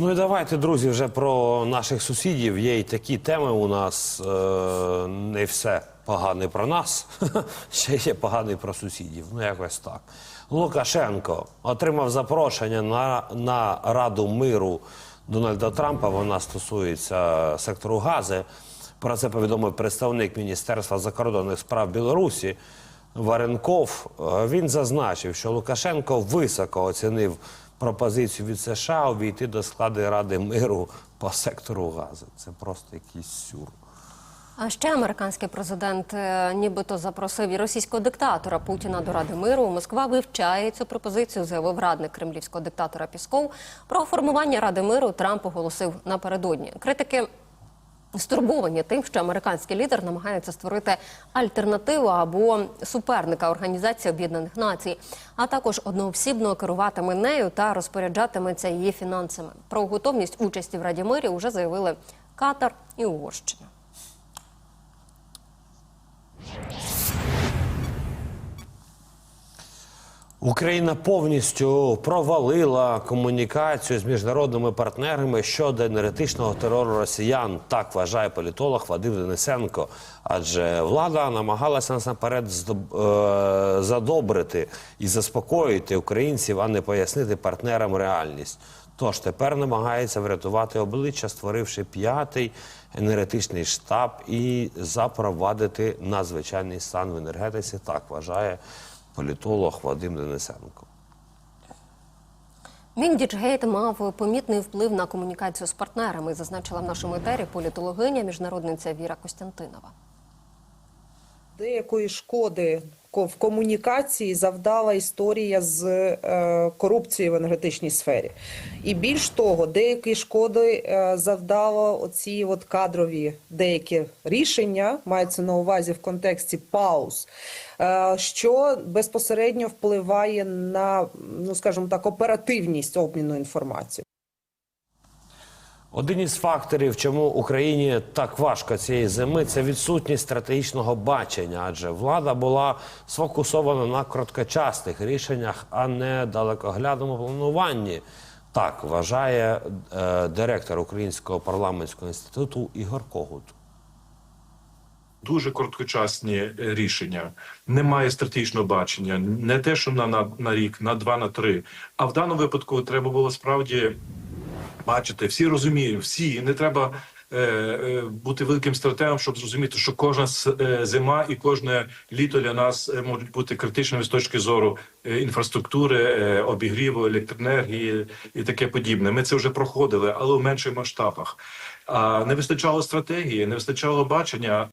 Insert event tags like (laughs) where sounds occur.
Ну і давайте, друзі, вже про наших сусідів. Є й такі теми у нас. Е, не все погане про нас, (laughs) ще є поганий про сусідів. Ну, якось так. Лукашенко отримав запрошення на, на Раду миру Дональда Трампа. Вона стосується сектору Гази. Про це повідомив представник Міністерства закордонних справ Білорусі. Варенков Е, він зазначив, що Лукашенко високо оцінив пропозицію від США увійти до складу Ради миру по сектору газу. Це просто якийсь сюр. А ще американський президент е, нібито запросив і російського диктатора Путіна до Ради миру. Москва вивчає цю пропозицію, заявив радник кремлівського диктатора Пісков. Про формування Ради миру Трамп оголосив напередодні. Критики стурбовані тим, що американський лідер намагається створити альтернативу або суперника Організації Об'єднаних Націй, а також одноосібно керуватиме нею та розпоряджатиметься її фінансами. Про готовність участі в Раді мирі вже заявили Катар і Угорщина. Україна повністю провалила комунікацію з міжнародними партнерами щодо енергетичного терору росіян. Так вважає політолог Вадим Денисенко. Адже влада намагалася насамперед е, задобрити і заспокоїти українців, а не пояснити партнерам реальність. Тож тепер намагається врятувати обличчя, створивши п'ятий енергетичний штаб і запровадити надзвичайний стан в енергетиці. Так вважає політолог Вадим Денисенко. Міндічгейт мав помітний вплив на комунікацію з партнерами, зазначила в нашому етері політологиня, міжнародниця Віра Костянтинова. Деякої шкоди ко- в комунікації завдала історія з е, корупцією в енергетичній сфері. І більш того, деякі шкоди е, завдало оці от кадрові деякі рішення, мається на увазі в контексті пауз, е, що безпосередньо впливає на, ну скажімо так, оперативність обміну інформацією. Один із факторів, чому Україні так важко цієї зими, це відсутність стратегічного бачення, адже влада була сфокусована на короткочасних рішеннях, а не далекоглядному плануванні. Так вважає е, директор Українського парламентського інституту Ігор Когут. дуже короткочасні е, рішення, немає стратегічного бачення, не те, що на, на, на рік, на два, на три. А в даному випадку треба було справді бачити. Всі розуміють, всі і не треба. е, е, Бути великим стратегом, щоб зрозуміти, що кожна е, зима і кожне літо для нас е, можуть бути критичними з точки зору інфраструктури, обігріву, електроенергії і таке подібне. Ми це вже проходили, але в менших масштабах. А не вистачало стратегії, не вистачало бачення.